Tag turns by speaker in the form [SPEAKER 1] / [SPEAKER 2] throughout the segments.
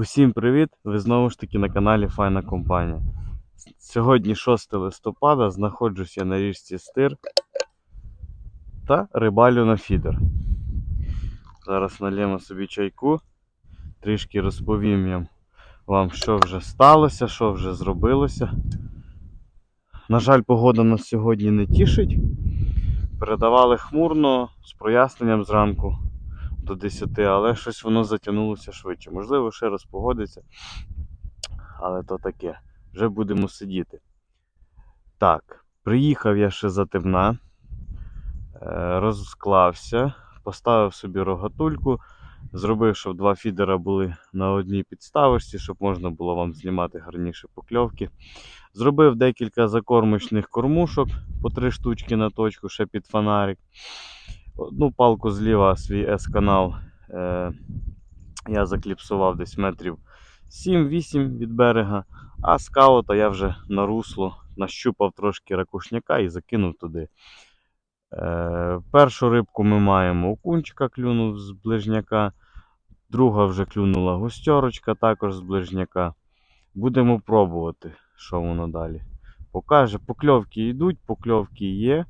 [SPEAKER 1] Усім привіт! Ви знову ж таки на каналі Файна Компанія. Сьогодні 6 листопада, знаходжусь я на річці Стир та рибалю на фідер. Зараз налємо собі чайку, трішки розповім вам, що вже сталося, що вже зробилося. На жаль, погода нас сьогодні не тішить. Передавали хмурно з проясненням зранку до 10, але щось воно затягнулося швидше. Можливо, ще раз погодиться. Але то таке. Вже будемо сидіти. Так, приїхав я ще за темна, е, розклався, поставив собі рогатульку, зробив, щоб два фідера були на одній підставочці, щоб можна було вам знімати гарніше покльовки. Зробив декілька закормочних кормушок по три штучки на точку, ще під фонарик. Одну палку зліва свій S-канал е, я закліпсував десь метрів 7-8 від берега, а скаута я вже на русло нащупав трошки ракушняка і закинув туди. Е, першу рибку ми маємо окунчика, клюнув з ближняка. Друга вже клюнула гостьорочка, також з ближняка. Будемо пробувати, що воно далі. Покаже, покльовки йдуть, покльовки є.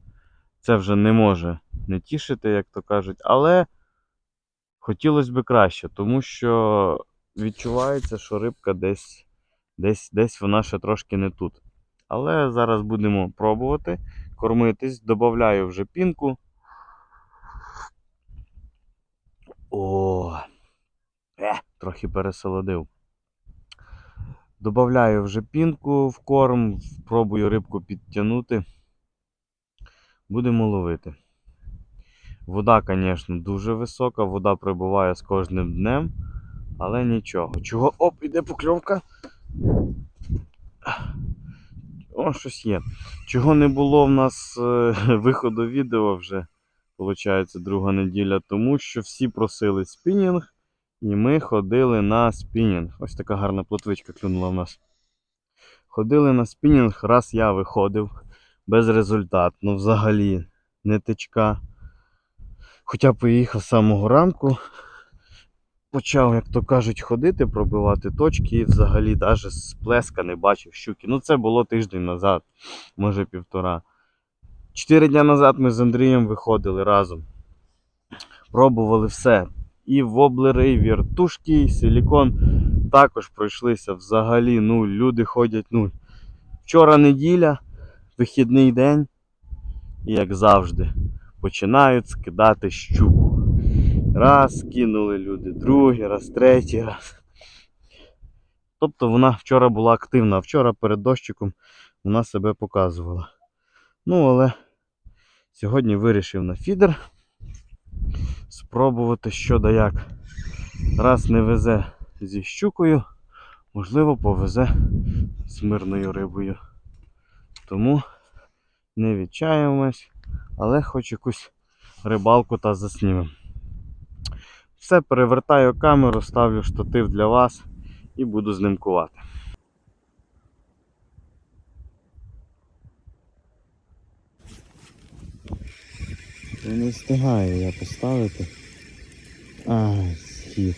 [SPEAKER 1] Це вже не може не тішити, як то кажуть, але хотілося б краще, тому що відчувається, що рибка десь, десь, десь вона ще трошки не тут. Але зараз будемо пробувати кормитись. Додаю вже пінку. О, е, трохи пересолодив. Добавляю вже пінку в корм, пробую рибку підтягнути. Будемо ловити. Вода, звісно, дуже висока, вода прибуває з кожним днем, але нічого. Чого? Оп, іде покльовка. О, щось є. Чого не було в нас е, виходу відео вже, виходить, друга неділя, тому що всі просили спінінг, і ми ходили на спінінг. Ось така гарна плотвичка клюнула в нас. Ходили на спінінг, раз я виходив безрезультатно, взагалі не течка. Хоча поїхав з самого ранку, почав, як то кажуть, ходити, пробивати точки і взагалі навіть з не бачив щуки. Ну це було тиждень назад, може півтора. Чотири дні назад ми з Андрієм виходили разом. Пробували все. І воблери, і віртушки, і силікон. Також пройшлися взагалі нуль. Люди ходять нуль. Вчора неділя, вихідний день. Як завжди, починають скидати щуку. Раз кинули люди, другий раз, третій раз. Тобто вона вчора була активна, а вчора перед дощиком вона себе показувала. Ну, але сьогодні вирішив на фідер спробувати що да як. Раз не везе зі щукою, можливо, повезе з мирною рибою. Тому не відчаємось, але хоч якусь рибалку та заснімемо. Все, перевертаю камеру, ставлю штатив для вас і буду знімкувати. Не встигаю я поставити. Ай, схід.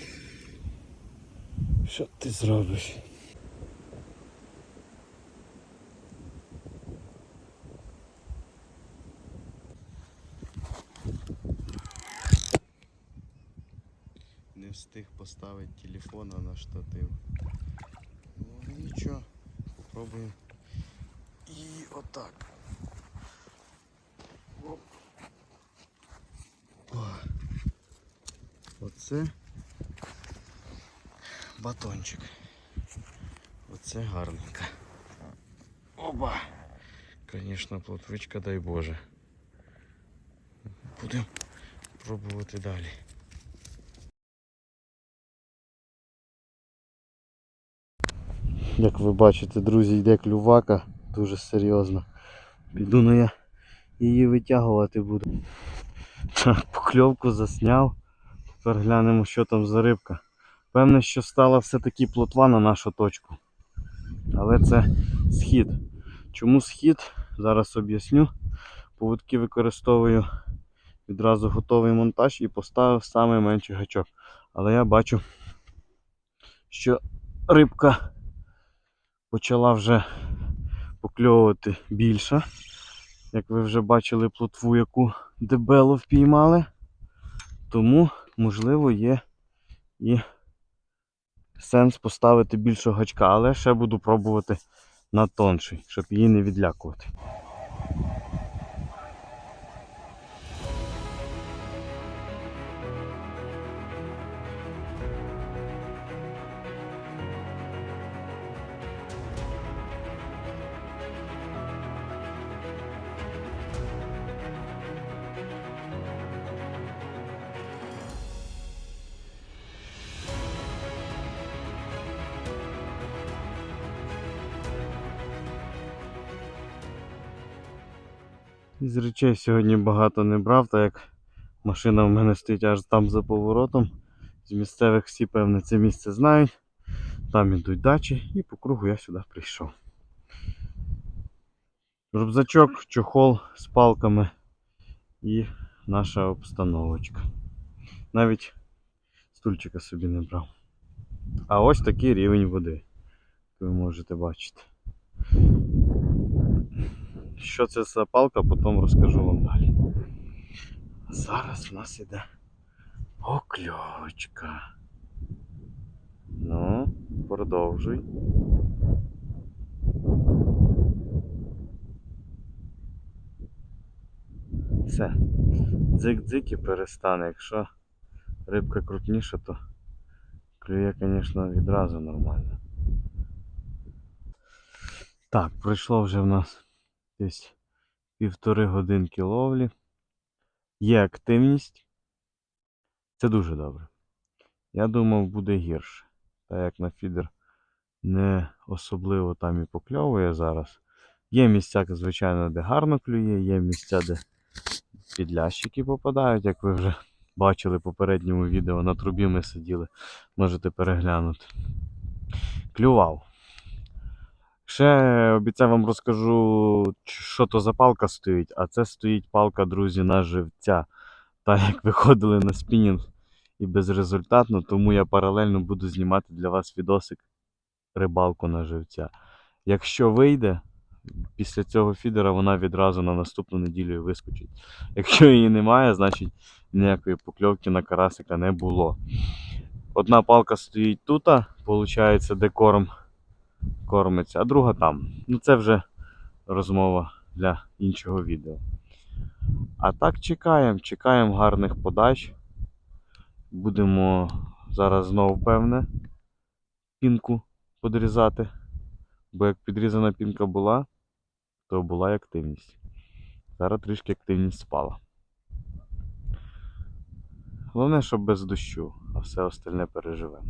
[SPEAKER 1] Що ти зробиш? Встиг поставити телефона на штатив. Ну нічого, попробуємо. І отак. Оп. Оце батончик. Оце гарненько. Оба! Звісно, плотвичка, дай Боже. Будемо пробувати далі. Як ви бачите, друзі, йде клювака дуже серйозно. Піду ну я її витягувати буду. Так, покльовку засняв. Тепер глянемо, що там за рибка. Певне, що стала все-таки плотва на нашу точку. Але це схід. Чому схід? Зараз об'ясню. Поводки використовую відразу готовий монтаж і поставив саме менший гачок. Але я бачу, що рибка почала вже покльовувати більше. Як ви вже бачили плотву, яку дебело впіймали. Тому, можливо, є і сенс поставити більшого гачка, але ще буду пробувати на тонший, щоб її не відлякувати. Із речей сьогодні багато не брав, так як машина в мене стоїть аж там за поворотом. З місцевих всі, певне, це місце знають. Там ідуть дачі і по кругу я сюди прийшов. Рюкзачок, чохол з палками і наша обстановочка. Навіть стульчика собі не брав. А ось такий рівень води, ви можете бачити. Що це за палка, потім розкажу вам далі. Зараз в нас іде покльовочка. Ну, продовжуй. Все. Дзик-дзик і перестане. Якщо рибка крупніша, то клює, звісно, відразу нормально. Так, пройшло вже в нас десь півтори годинки ловлі. Є активність. Це дуже добре. Я думав, буде гірше. Так як на фідер не особливо там і покльовує зараз. Є місця, звичайно, де гарно клює, є місця, де підлящики попадають, як ви вже бачили в попередньому відео. На трубі ми сиділи, можете переглянути. Клював. Ще обіцяв вам розкажу, що то за палка стоїть. А це стоїть палка, друзі, на живця. Так як виходили на спінінг і безрезультатно, тому я паралельно буду знімати для вас відосик рибалку на живця. Якщо вийде, після цього фідера вона відразу на наступну неділю вискочить. Якщо її немає, значить ніякої покльовки на карасика не було. Одна палка стоїть тут, виходить, де корм кормиться, а друга там. Ну це вже розмова для іншого відео. А так чекаємо, чекаємо гарних подач. Будемо зараз знову певне пінку подрізати. Бо як підрізана пінка була, то була і активність. Зараз трішки активність спала. Головне, щоб без дощу, а все остальне переживемо.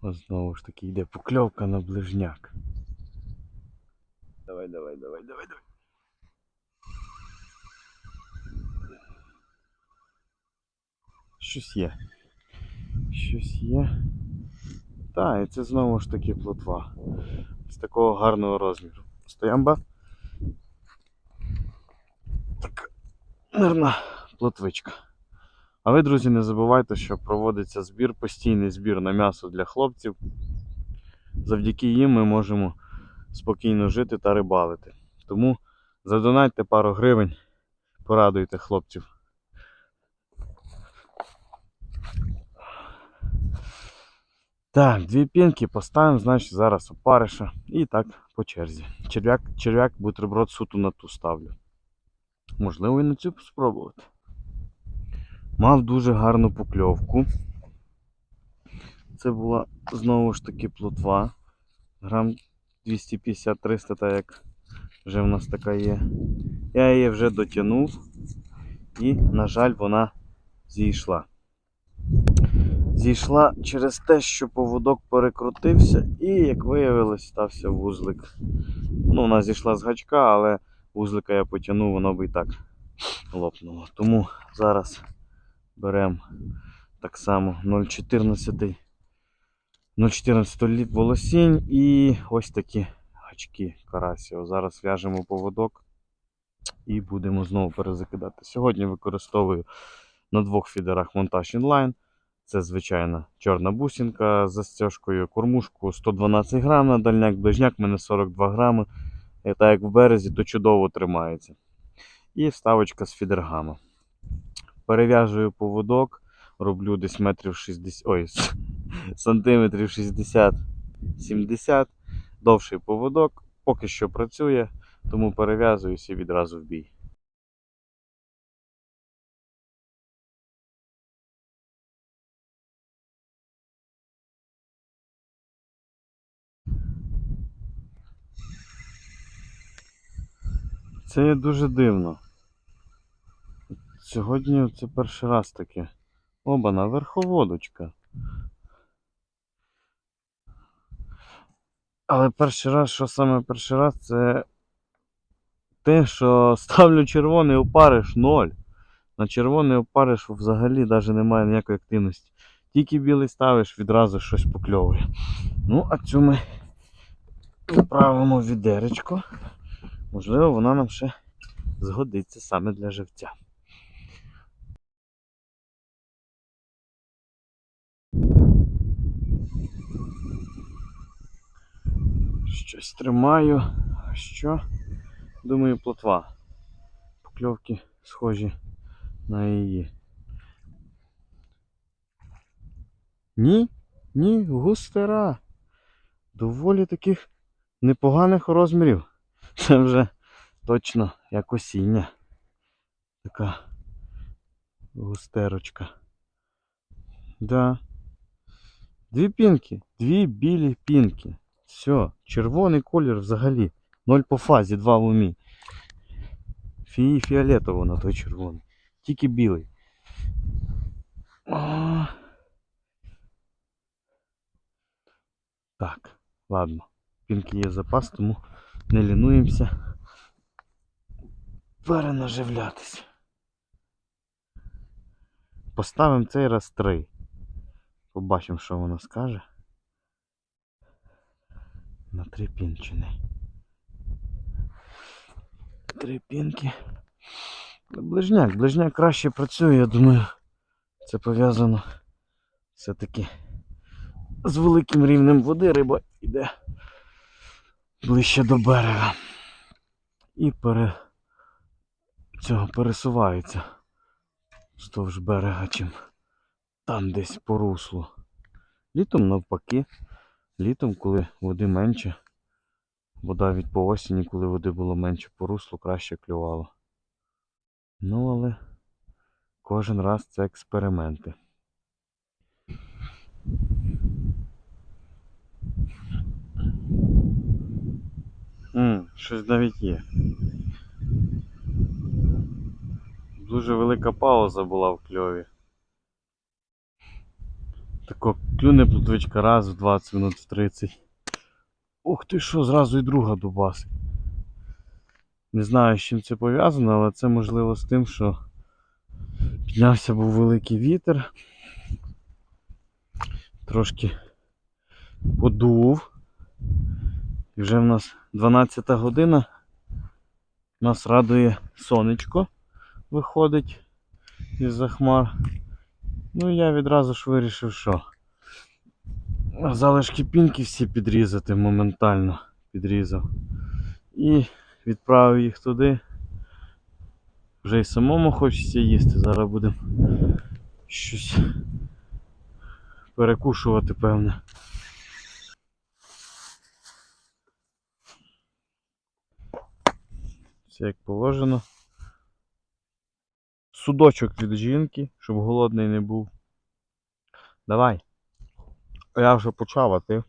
[SPEAKER 1] Ось знову ж таки йде покльовка на ближняк. Давай, давай, давай, давай, давай. Щось є. Щось є. Так, і це знову ж таки плотва. З такого гарного розміру. Стоямба. Так, мирна плотвичка. А ви, друзі, не забувайте, що проводиться збір, постійний збір на м'ясо для хлопців. Завдяки їм ми можемо спокійно жити та рибалити. Тому задонайте пару гривень, порадуйте хлопців. Так, дві пінки поставимо, значить зараз опариша. І так по черзі. Черв'як, черв'як, бутерброд суто на ту ставлю. Можливо, і на цю спробувати. Мав дуже гарну покльовку. Це була знову ж таки плотва. Грам 250-300, так як вже в нас така є. Я її вже дотягнув і, на жаль, вона зійшла. Зійшла через те, що поводок перекрутився, і, як виявилось, стався вузлик. Ну, вона зійшла з гачка, але вузлика я потягнув, воно би і так лопнуло. Тому зараз беремо так само 0,14 0,14 літ волосінь і ось такі гачки карасів. Зараз в'яжемо поводок і будемо знову перезакидати. Сьогодні використовую на двох фідерах монтаж інлайн. Це звичайна чорна бусинка з застежкою, кормушку 112 грам на дальняк, ближняк в мене 42 грами. І так як в березі, то чудово тримається. І вставочка з фідергами. Перев'яжую поводок, роблю десь метрів 60, ой, сантиметрів 60-70. Довший поводок, поки що працює, тому перев'язуюся відразу в бій. Це є дуже дивно. Сьогодні це перший раз таке. Оба-на верховодочка. Але перший раз, що саме перший раз, це те, що ставлю червоний опариш 0. На червоний опариш взагалі навіть немає ніякої активності. Тільки білий ставиш, відразу щось покльовує. Ну, а цю ми відправимо відеречко. Можливо, вона нам ще згодиться саме для живця. Щось тримаю. Що? Думаю, плотва. Покльовки схожі на її. Ні, ні, густера. Доволі таких непоганих розмірів. Це вже точно як осіння. Така густерочка. Да. Дві пінки, дві білі пінки. Все, червоний колір взагалі. Ноль по фазі, два в умі. Фі фіолетово на той червоний. Тільки білий. О. Так, ладно. Пінки є запас, тому не лінуємося перенаживлятися. Поставимо цей раз три. Побачимо, що воно скаже. На три пінчини. Три пінки. Ближняк, ближняк краще працює, я думаю. Це пов'язано все-таки з великим рівнем води риба йде ближче до берега. І пере... цього пересувається вздовж берега, чим там десь по руслу. Літом навпаки. Літом, коли води менше, вода від по осені, коли води було менше по руслу, краще клювало. Ну, але кожен раз це експерименти. М, щось навіть є. Дуже велика пауза була в кльові. Тако клюне плотвичка раз в 20 минут в 30. Ух ти що, зразу і друга дубасить. Не знаю, з чим це пов'язано, але це можливо з тим, що піднявся був великий вітер. Трошки подув. І вже в нас 12 година. Нас радує сонечко виходить із-за хмар. Ну я відразу ж вирішив, що залишки пінки всі підрізати моментально підрізав. І відправив їх туди. Вже й самому хочеться їсти. Зараз будемо щось перекушувати, певне. Все як положено. Судочок від жінки, щоб голодний не був. Давай. Я вже почав, а ти.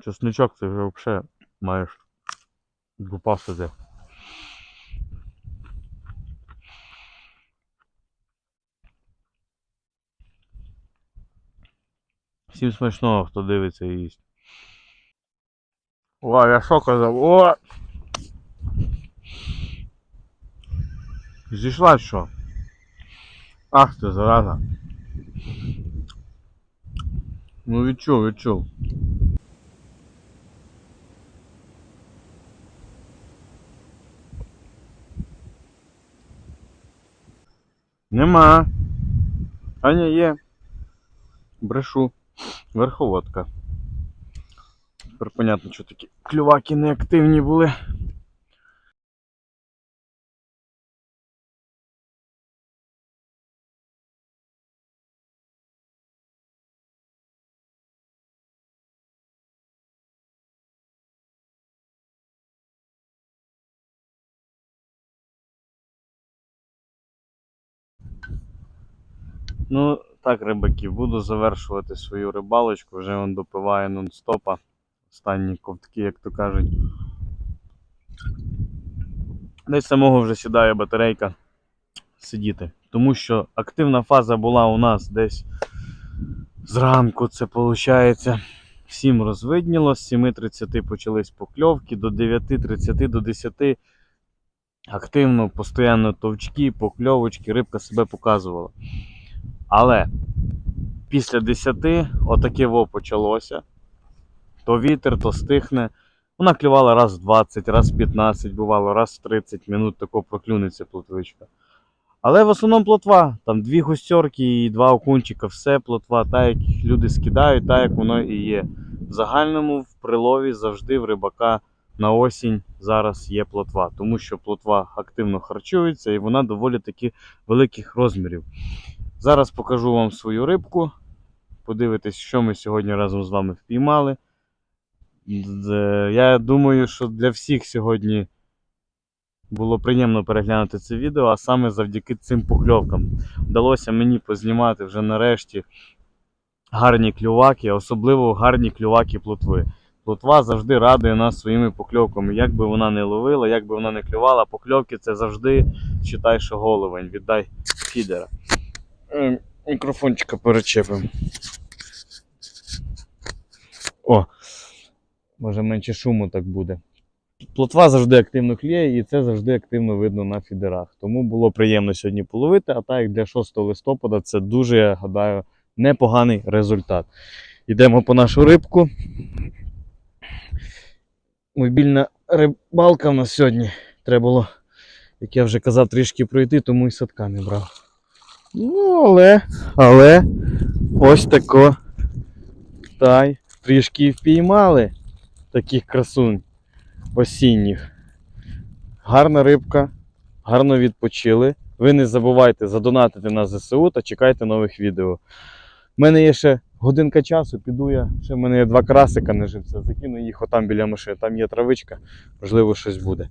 [SPEAKER 1] Чесничок ти вже взагалі маєш дупа сиди. Всім смачного, хто дивиться і їсть. О, я що казав? О! Зійшла що? Ах ти, зараза. Ну відчув, відчув. Нема. А не є. Брешу. Верховодка. Тепер понятно, що такі клюваки неактивні були. Ну, так, рибаки, буду завершувати свою рибалочку. Вже він допиває нон-стопа. Останні ковтки, як то кажуть. Десь самого вже сідає батарейка сидіти. Тому що активна фаза була у нас десь зранку, це виходить. 7 розвидніло, з 7.30 почались покльовки, до 9.30 до 10 активно, постійно товчки, покльовочки, рибка себе показувала. Але після 10 отаке во почалося. То вітер, то стихне. Вона клювала раз 20, раз 15, бувало, раз 30 минут тако проклюнеться плотвичка. Але в основному плотва. Там дві густерки і два окунчика, все плотва, так як люди скидають, так як воно і є. В загальному в прилові завжди в рибака на осінь зараз є плотва, тому що плотва активно харчується і вона доволі таки великих розмірів. Зараз покажу вам свою рибку. Подивитесь, що ми сьогодні разом з вами впіймали. З- Я думаю, що для всіх сьогодні було приємно переглянути це відео, а саме завдяки цим покльовкам. Вдалося мені познімати вже нарешті гарні клюваки, особливо гарні клюваки плотви. Плотва завжди радує нас своїми покльовками. Як би вона не ловила, як би вона не клювала, покльовки це завжди читай, що головень. Віддай фідера. Е, Мікрофончика перечепимо. О, може менше шуму так буде. Плотва завжди активно кліє, і це завжди активно видно на фідерах. Тому було приємно сьогодні половити. А так як для 6 листопада це дуже, я гадаю, непоганий результат. Йдемо по нашу рибку. Мобільна рибалка в нас сьогодні. Треба було, як я вже казав, трішки пройти, тому і садка не брав. Ну, але, але ось тако. Та й трішки впіймали таких красунь осінніх. Гарна рибка, гарно відпочили. Ви не забувайте задонатити на ЗСУ та чекайте нових відео. У мене є ще годинка часу, піду я. Ще в мене є два красика на живця. Закину їх отам біля машини. Там є травичка, можливо, щось буде.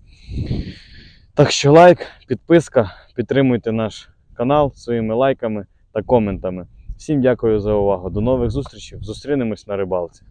[SPEAKER 1] Так що лайк, підписка, підтримуйте наш канал своїми лайками та коментами. Всім дякую за увагу. До нових зустрічей. Зустрінемось на рибалці.